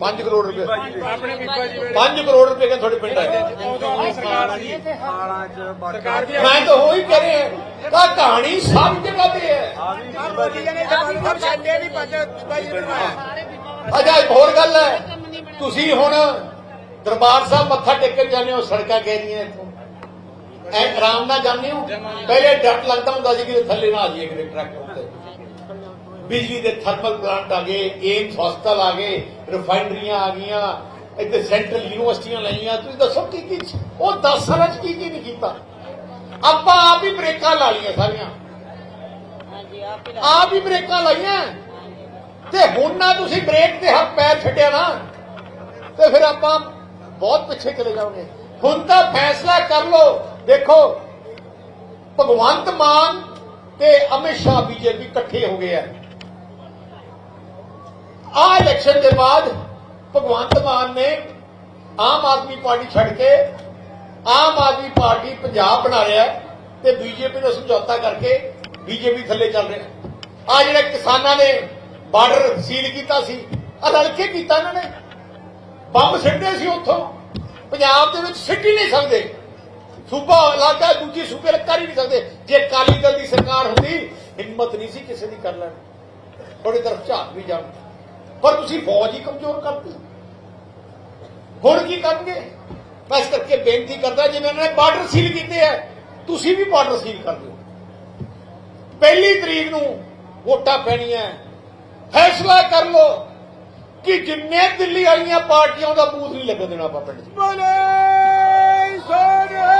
5 ਕਰੋੜ ਰੁਪਏ। ਆਪਣੇ ਬੀਬਾ ਜੀ ਵੇਲੇ 5 ਕਰੋੜ ਰੁਪਏ ਦਾ ਤੁਹਾਡੇ ਪਿੰਡ ਆਏ। ਉਦੋਂ ਸਰਕਾਰ ਸੀ। ਹਾਲਾਂ ਚ ਸਰਕਾਰ ਵੀ ਮੈਂ ਤਾਂ ਉਹੀ ਕਹਿ ਰਿਹਾ ਕਾ ਕਹਾਣੀ ਸਭ ਜਗ੍ਹਾ ਤੇ ਹੈ। ਪੰਜ ਅੱਛਾ ਇੱਕ ਹੋਰ ਗੱਲ ਹੈ। ਤੁਸੀਂ ਹੁਣ ਦਰਬਾਰ ਸਾਹਿਬ ਮੱਥਾ ਟੇਕਣ ਜਾਂਦੇ ਹੋ ਸੜਕਾਂ ਕਹਿ ਰਹੀਆਂ ਇੱਥੋਂ। ਐ ਆਰਾਮ ਨਾਲ ਜਾਂਦੇ ਹੋ? ਪਹਿਲੇ ਡਰ ਲੱਗਦਾ ਹੁੰਦਾ ਸੀ ਕਿ ਥੱਲੇ ਨਾ ਆ ਜਾਈਏ ਕਿਤੇ ਟਰੱਕ ਉੱਤੇ। ਬਿਜਲੀ ਦੇ ਥਰਮਲ ਪਲਾਂਟ ਆ ਗਏ ਏਮਸ ਹਸਪਤਾਲ ਆ ਗਏ ਰਿਫਾਈਨਰੀਆਂ ਆ ਗਈਆਂ ਇੱਥੇ ਸੈਂਟਰਲ ਯੂਨੀਵਰਸਿਟੀਆਂ ਲਾਈਆਂ। ਤੁਸੀਂ ਦੱਸੋ ਕੀ ਕੀ ਉਹ 10 ਸਾਲਾਂ ਚ ਕੀ ਕੀ ਨਹੀਂ ਕੀਤਾ? ਆਪਾਂ ਆਪ ਹੀ ਬ੍ਰੇਕਾਂ ਲਾ ਲਈਆਂ ਸਾਰੀਆਂ। ਆਪ ਹੀ ਬ੍ਰੇਕਾਂ ਲਾਈਆਂ। ਤੇ ਹੁਣ ਨਾ ਤੁਸੀਂ ਬ੍ਰੇਕ ਤੇ ਹੱਥ ਪੈਰ ਛੱਡਿਆ ਨਾ ਤੇ ਫਿਰ ਆਪਾਂ ਬਹੁਤ ਪਿੱਛੇ ਚਲੇ ਜਾਓਗੇ। ਹੁਣ ਤਾਂ ਫੈਸਲਾ ਕਰ ਲਓ। ਦੇਖੋ ਭਗਵੰਤ ਮਾਨ ਤੇ ਅਮਿਤ ਸ਼ਾਹ ਬੀਜੇਪੀ ਇਕੱਠੇ ਹੋ ਗਏ ਆ। ਆ ਇਲੈਕਸ਼ਨ ਦੇ ਬਾਅਦ ਭਗਵੰਤ ਮਾਨ ਨੇ ਆਮ ਆਦਮੀ ਪਾਰਟੀ ਛੱਡ ਕੇ ਆਮ ਆਦਮੀ ਪਾਰਟੀ ਪੰਜਾਬ ਬਣਾ ਰਿਹਾ ਤੇ ਬੀਜੇਪੀ ਨਾਲ ਸਮਝੌਤਾ ਕਰਕੇ ਬੀਜੇਪੀ ਥੱਲੇ ਚੱਲ ਰਿਹਾ। ਆ ਜਿਹੜੇ ਕਿਸਾਨਾਂ ਨੇ ਬਾਰਡਰ ਸੀਲ ਕੀਤਾ ਸੀ ਆ ਰਲ ਕੇ ਕੀਤਾ ਇਹਨਾਂ ਨੇ। ਬੰਬ ਸਿੱਟੇ ਸੀ ਉੱਥੋਂ। ਪੰਜਾਬ ਦੇ ਵਿੱਚ ਸਿੱਟ ਹੀ ਨਹੀਂ ਸਕਦੇ। ਸੂਬਾ ਇਲਾਕਾ ਦੂਜੀ ਸੂਬੇ ਨਾਲ ਕਰ ਹੀ ਨਹੀਂ ਸਕਦੇ। ਜੇ ਅਕਾਲੀ ਦਲ ਦੀ ਸਰਕਾਰ ਹੁੰਦੀ, ਹਿੰਮਤ ਨਹੀਂ ਸੀ ਕਿਸੇ ਦੀ ਕਰ ਲੈਣ। ਥੋੜੀ ਤਰਫ ਝਾਕ ਵੀ ਜਾਣ। ਪਰ ਤੁਸੀਂ ਫੌਜ ਹੀ ਕਮਜ਼ੋਰ ਕਰਤੀ ਹੁਣ ਕੀ ਕਰਨਗੇ? ਮੈਂ ਇਸ ਕਰਕੇ ਬੇਨਤੀ ਕਰਦਾ ਜਿਵੇਂ ਇਹਨਾਂ ਨੇ ਬਾਰਡਰ ਸੀਲ ਕੀਤੇ ਐ ਤੁਸੀਂ ਵੀ ਬਾਰਡਰ ਸੀਲ ਕਰ ਦਿਓ। ਪਹਿਲੀ ਤਰੀਕ ਨੂੰ ਵੋਟਾਂ ਪੈਣੀਆਂ ਫੈਸਲਾ ਕਰ ਲਓ ਕਿ ਜਿੰਨੇ ਦਿੱਲੀ ਵਾਲੀਆਂ ਪਾਰਟੀਆਂ ਦਾ ਬੂਥ ਨਹੀਂ ਲੱਗਣ ਦੇਣਾ ਆਪਾਂ ਪਿੰਡ 'ਚ। ਬੋਲੇ ਸੋਨਿਆ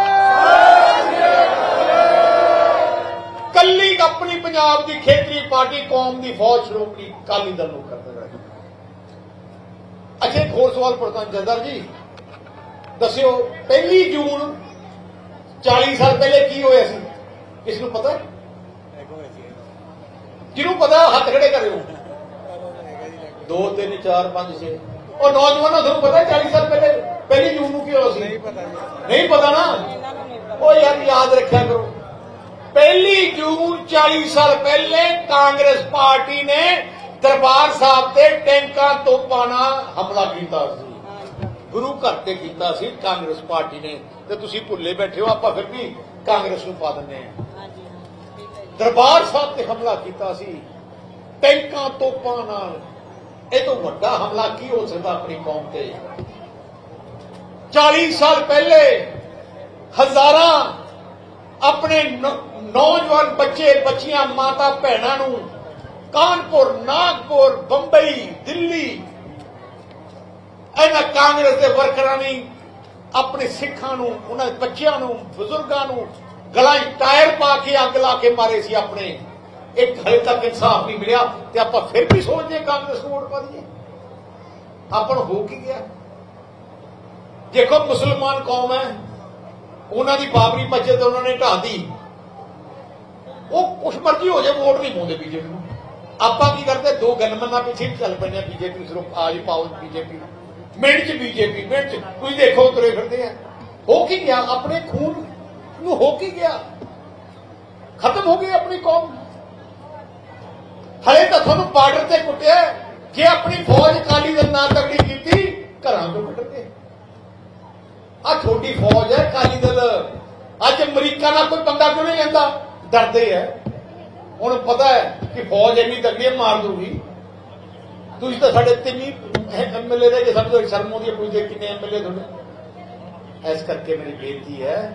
ਕੱਲੀ ਆਪਣੀ ਪੰਜਾਬ ਦੀ ਖੇਤਰੀ ਪਾਰਟੀ ਕੌਮ ਦੀ ਫੌਜ ਸ਼੍ਰੋਮਣੀ ਅਕਾਲੀ ਦਲ ਨੂੰ ਕਰ ਦੇਣਾ ਅੱਛਾ ਇੱਕ ਹੋਰ ਸਵਾਲ ਪ੍ਰਧਾਨ ਜਦਰ ਜੀ ਦੱਸਿਓ ਪਹਿਲੀ ਜੂਨ 40 ਸਾਲ ਪਹਿਲੇ ਕੀ ਹੋਇਆ ਸੀ? ਕਿਸ ਨੂੰ ਪਤਾ? ਜਿਹਨੂੰ ਪਤਾ ਹੱਥ ਖੜੇ ਕਰਿਓ। 2 3 4 5 6 ਉਹ ਨੌਜਵਾਨੋ ਤੁਹਾਨੂੰ ਪਤਾ 40 ਸਾਲ ਪਹਿਲੇ ਪਹਿਲੀ ਜੂਨ ਨੂੰ ਕੀ ਹੋਇਆ ਸੀ? ਨਹੀਂ ਪਤਾ ਜੀ। ਨਹੀਂ ਪਤਾ ਨਾ? ਉਹ ਯਾਰ ਯਾਦ ਰੱਖਿਆ ਕਰੋ। ਪਹਿਲੀ ਜੂਨ 40 ਸਾਲ ਪਹਿਲੇ ਕਾਂਗਰਸ ਪਾਰਟੀ ਨੇ ਦਰਬਾਰ ਸਾਹਿਬ ਤੇ ਟੈਂਕਾਂ ਤੋਪਾਂ ਨਾਲ ਹਮਲਾ ਕੀਤਾ ਸੀ। ਗੁਰੂ ਘਰ ਤੇ ਕੀਤਾ ਸੀ, ਕਾਂਗਰਸ ਪਾਰਟੀ ਨੇ। ਤੇ ਤੁਸੀਂ ਭੁੱਲੇ ਬੈਠੇ ਹੋ, ਆਪਾਂ ਫਿਰ ਵੀ ਕਾਂਗਰਸ ਨੂੰ ਪਾ ਦਿੰਦੇ ਆ ਹਾਂ। ਦਰਬਾਰ ਸਾਹਿਬ ਤੇ ਹਮਲਾ ਕੀਤਾ ਸੀ। ਟੈਂਕਾਂ ਤੋਪਾਂ ਨਾਲ ਇਹ ਤੋਂ ਵੱਡਾ ਹਮਲਾ ਕੀ ਹੋ ਸਕਦਾ ਆਪਣੀ ਕੌਮ ਤੇ? 40 ਸਾਲ ਪਹਿਲੇ ਹਜ਼ਾਰਾਂ ਆਪਣੇ ਨੌਜਵਾਨ ਬੱਚੇ, ਬੱਚੀਆਂ ਮਾਤਾ ਭੈਣਾਂ ਨੂੰ ਕਾਨਪੁਰ ਨਾਗਪੁਰ ਬੰਬਈ ਦਿੱਲੀ ਇਹਨਾਂ ਕਾਂਗਰਸ ਦੇ ਵਰਕਰਾਂ ਨੇ ਆਪਣੇ ਸਿੱਖਾਂ ਨੂੰ ਉਹਨਾਂ ਦੇ ਬੱਚਿਆਂ ਨੂੰ ਬਜ਼ੁਰਗਾਂ ਨੂੰ ਗਲਾਂ 'ਚ ਟਾਇਰ ਪਾ ਕੇ ਅੱਗ ਲਾ ਕੇ ਮਾਰੇ ਸੀ ਆਪਣੇ ਇੱਕ ਹਲੇ ਤੱਕ ਇਨਸਾਫ ਨਹੀਂ ਮਿਲਿਆ ਤੇ ਆਪਾਂ ਫਿਰ ਵੀ ਸੋਚਦੇ ਕਾਂਗਰਸ ਨੂੰ ਵੋਟ ਪਾ ਦਈਏ ਆਪਾਂ ਹੋ ਕੀ ਗਿਆ ਦੇਖੋ ਮੁਸਲਮਾਨ ਕੌਮ ਹੈ ਉਹਨਾਂ ਦੀ ਬਾਬਰੀ ਮਸਜਿਦ ਉਹਨਾਂ ਨੇ ਢਾਹ ਦੀ ਉਹ ਕੁਛ ਮਰਜ਼ੀ ਹੋ ਜਾਏ ਵੋਟ ਨਹੀਂ ਪਾਉਂਦੇ ਬੀਜੇਪੀ ਨੂੰ ਆਪਾਂ ਕੀ ਕਰਦੇ, ਦੋ ਗਨਮਨਾਂ ਪਿੱਛੇ ਚੱਲ ਪੈਂਦੇ ਆ ਬੀਜੇਪੀ ਸਿਰਫ ਆ ਜੀ ਪਾਓ ਬੀਜੇਪੀ। ਮਿੰਟ ਚ ਬੀਜੇਪੀ, ਮਿੰਟ ਚ। ਤੁਸੀਂ ਦੇਖੋ ਤੁਰੇ ਫਿਰਦੇ ਆ। ਹੋ ਕੀ ਗਿਆ? ਆਪਣੇ ਖੂਨ ਨੂੰ ਹੋ ਕੀ ਗਿਆ? ਖਤਮ ਹੋ ਗਈ ਆਪਣੀ ਕੌਮ? ਹਲੇ ਤਾਂ ਤੁਹਾਨੂੰ ਬਾਰਡਰ ਤੇ ਕੁੱਟਿਆ ਜੇ ਆਪਣੀ ਫੌਜ ਕਾਲੀ ਦਲ ਨਾਲ ਤਕੜੀ ਕੀਤੀ, ਘਰਾਂ ਤੋਂ ਕੱਢਦੇ ਆ ਛੋਟੀ ਫੌਜ ਹੈ ਕਾਲੀ ਦਲ। ਅੱਜ ਅਮਰੀਕਾ ਨਾਲ ਕੋਈ ਬੰਦਾ ਕਿਉਂ ਨਹੀਂ ਲੈਂਦਾ? ਡਰਦੇ ਐ ਉਹਨੂੰ ਪਤਾ ਹੈ ਕਿ ਫੌਜ ਇੰਨੀ ਤਕੜੀ ਹੈ, ਮਾਰ ਦੂਗੀ ਤੁਸੀਂ ਤਾਂ ਸਾਡੇ ਤਿੰਨੀ ਐਮਐਲਏ ਦੇ ਜੇ ਸਮਝੋ ਸ਼ਰਮ ਆਉਂਦੀ ਹੈ ਪੁੱਛਦੇ ਕਿੰਨੇ ਐਮਐਲਏ ਤੁਹਾਡੇ। ਇਸ ਕਰਕੇ ਮੇਰੀ ਬੇਨਤੀ ਹੈ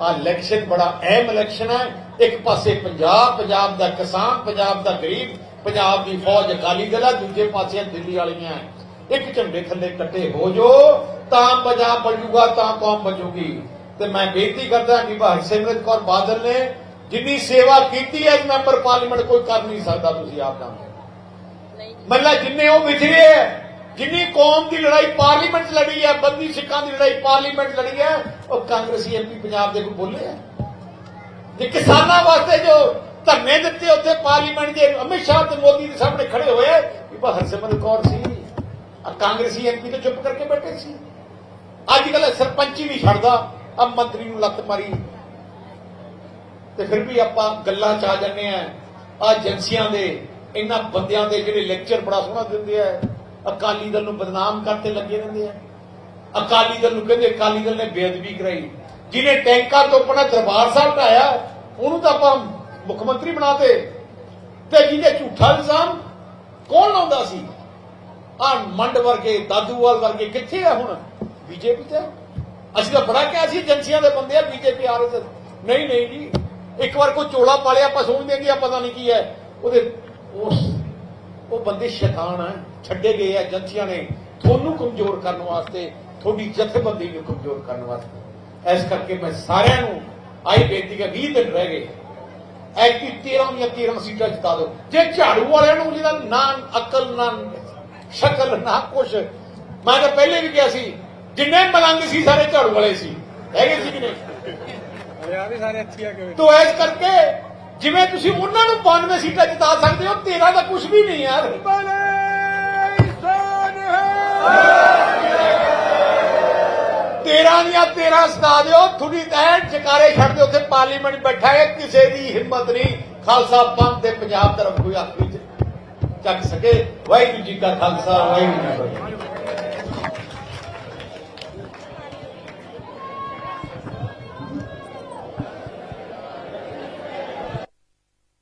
ਆ ਇਲੈਕਸ਼ਨ ਬੜਾ ਅਹਿਮ ਇਲੈਕਸ਼ਨ ਹੈ। ਇੱਕ ਪਾਸੇ ਪੰਜਾਬ ਪੰਜਾਬ ਦਾ ਕਿਸਾਨ ਪੰਜਾਬ ਦਾ ਗਰੀਬ ਪੰਜਾਬ ਦੀ ਫੌਜ ਅਕਾਲੀ ਦਲ ਹੈ ਦੂਜੇ ਪਾਸੇ ਦਿੱਲੀ ਵਾਲੀਆਂ। ਇੱਕ ਝੰਡੇ ਥੱਲੇ ਇਕੱਠੇ ਹੋ ਜੋ ਤਾਂ ਪੰਜਾਬ ਬਚੂਗਾ ਤਾਂ ਕੌਮ ਬਚੂਗੀ ਤੇ ਮੈਂ ਬੇਨਤੀ ਕਰਦਾ ਕਿ ਭਾਈ ਸਿਮਰਤ ਕੌਰ ਬਾਦਲ ਨੇ ਜਿੰਨੀ ਸੇਵਾ ਕੀਤੀ ਹੈ ਮੈਂਬਰ ਪਾਰਲੀਮੈਂਟ ਕੋਈ ਕਰ ਨਹੀਂ ਸਕਦਾ ਤੁਸੀਂ ਆਪ ਜਾਣਦੇ ਮੱਲਾ ਜਿੰਨੇ ਉਹ ਵਿਛੜੇ ਹੈ ਜਿੰਨੀ ਕੌਮ ਦੀ ਲੜਾਈ ਪਾਰਲੀਮੈਂਟ ਲੜੀ ਹੈ ਬੰਦੀ ਸਿੱਖਾਂ ਦੀ ਲੜਾਈ ਪਾਰਲੀਮੈਂਟ ਲੜੀ ਹੈ ਉਹ ਕਾਂਗਰਸੀ ਐਮਪੀ ਪੰਜਾਬ ਦੇ ਕੋਈ ਬੋਲੇ ਹੈ? ਜੇ ਕਿਸਾਨਾਂ ਵਾਸਤੇ ਜੋ ਧਰਨੇ ਦਿੱਤੇ ਉੱਥੇ ਪਾਰਲੀਮੈਂਟ ਦੇ ਅਮਿਤ ਸ਼ਾਹ ਤੇ ਮੋਦੀ ਦੇ ਸਾਹਮਣੇ ਖੜੇ ਹੋਏ ਕਿ ਬਾ ਹਰਸਿਮਰਤ ਕੌਰ ਸੀ। ਆ ਕਾਂਗਰਸੀ ਐਮਪੀ ਤੇ ਚੁੱਪ ਕਰਕੇ ਬੈਠੇ ਸੀ। ਅੱਜ ਕੱਲ ਸਰਪੰਚੀ ਨਹੀਂ ਛੱਡਦਾ ਆ ਮੰਤਰੀ ਨੂੰ ਲੱਤ ਮਾਰੀ। ਤੇ ਫਿਰ ਵੀ ਆਪਾਂ ਗੱਲਾਂ ਚ ਆ ਜੰਨੇ ਆ। ਆ ਏਜੰਸੀਆਂ ਦੇ, ਇਹਨਾਂ ਬੰਦਿਆਂ ਦੇ ਜਿਹੜੇ ਲੈਕਚਰ ਬੜਾ ਸੋਹਣਾ ਦਿੰਦੇ ਆ। ਅਕਾਲੀ ਦਲ ਨੂੰ ਬਦਨਾਮ ਕਰਤੇ ਲੱਗੇ ਰਹਿੰਦੇ ਆ। ਅਕਾਲੀ ਦਲ ਨੂੰ ਕਹਿੰਦੇ, ਅਕਾਲੀ ਦਲ ਨੇ ਬੇਅਦਬੀ ਕਰਾਈ। ਜਿਹਨੇ ਟੈਂਕਾਂ ਤੋਂ ਆਪਣਾ ਦਰਬਾਰ ਸਾਹਿਬ ਢਾਇਆ ਉਹਨੂੰ ਤਾਂ ਆਪਾਂ ਮੁੱਖ ਮੰਤਰੀ ਬਣਾਤੇ ਤੇ। ਜਿਹਦੇ ਝੂਠਾ ਇਲਜ਼ਾਮ ਕੌਣ ਲਾਉਂਦਾ ਸੀ? ਆ ਮੰਡ ਵਰਗੇ, ਦਾਦੂਵਾਲ ਵਰਗੇ ਕਿੱਥੇ ਆ ਹੁਣ? ਬੀਜੇਪੀ ਤੇ? ਅਸੀਂ ਤਾਂ ਬੜਾ ਕਿਹਾ ਸੀ ਏਜੰਸੀਆਂ ਦੇ ਬੰਦੇ ਆ, ਬੀਜੇਪੀ ਆਰਐਸਐਸ ਨਹੀਂ ਨਹੀਂ ਜੀ ਇੱਕ ਵਾਰ ਕੋਈ ਚੋਲਾ ਪਾਲਿਆ ਆਪਾਂ ਸੁਣਦੇ ਕਿ ਪਤਾ ਨਹੀਂ ਕੀ ਹੈ। ਉਹਦੇ ਉਸ ਉਹ ਬੰਦੇ ਸ਼ੈਤਾਨ ਆ, ਛੱਡੇ ਗਏ ਆ ਏਜੰਸੀਆਂ ਨੇ। ਤੁਹਾਨੂੰ ਕਮਜ਼ੋਰ ਕਰਨ ਵਾਸਤੇ, ਤੁਹਾਡੀ ਜਥੇਬੰਦੀ ਨੂੰ ਕਮਜ਼ੋਰ ਕਰਨ ਵਾਸਤੇ। ਇਸ ਕਰਕੇ ਮੈਂ ਸਾਰਿਆਂ ਨੂੰ ਆਈ ਬੇਨਤੀ ਕਰ 20 ਦਿਨ ਰਹਿ ਗਏ। ਐਕੀ 13 ਦੀਆਂ 13 ਸੀਟਾਂ ਜਿਤਾ ਦਿਓ। ਜੇ ਝਾੜੂ ਵਾਲਿਆਂ ਨੂੰ ਜਿਹਦਾ ਨਾ ਅਕਲ, ਨਾ ਸ਼ਕਲ, ਨਾ ਕੁਛ। ਮੈਂ ਤਾਂ ਪਹਿਲੇ ਵੀ ਕਿਹਾ ਸੀ, ਜਿੰਨੇ ਮਲੰਗ ਸੀ, ਸਾਰੇ ਝਾੜੂ ਵਾਲੇ ਸੀ। ਹੈਗੇ ਸੀ ਕਿ ਨਹੀਂ ਯਾਰ ਵੀ ਸਾਰੇ ਅੱਛੀ ਆ ਕਿਵੇਂ ਤੋ ਇਸ ਕਰਕੇ ਜਿਵੇਂ ਤੁਸੀਂ ਉਹਨਾਂ ਨੂੰ 92 ਸੀਟਾਂ ਜਿਤਾ ਸਕਦੇ ਹੋ ਤੇਰਾ ਤਾਂ ਕੁਝ ਵੀ ਨਹੀਂ ਯਾਰ। ਤੇਰਾਂ ਦੀਆਂ ਤੇਰਾਂ ਸਤਾ ਦਿਓ। ਥੋੜੀ ਐ ਜਕਾਰੇ ਛੱਡ ਦਿਓ ਉੱਥੇ ਪਾਰਲੀਮੈਂਟ ਬੈਠਾ ਹੈ ਕਿਸੇ ਦੀ ਹਿੰਮਤ ਨਹੀਂ। ਖਾਲਸਾ ਪੰਥ ਤੇ ਪੰਜਾਬ ਤਰਫ ਕੋਈ ਹੱਥ ਵਿੱਚ ਚੱਕ ਸਕੇ। ਵਾਹਿਗੁਰੂ ਜੀ ਕਾ ਖਾਲਸਾ ਵਾਹਿਗੁਰੂ ਜੀ ਕੀ ਫਤਿਹ।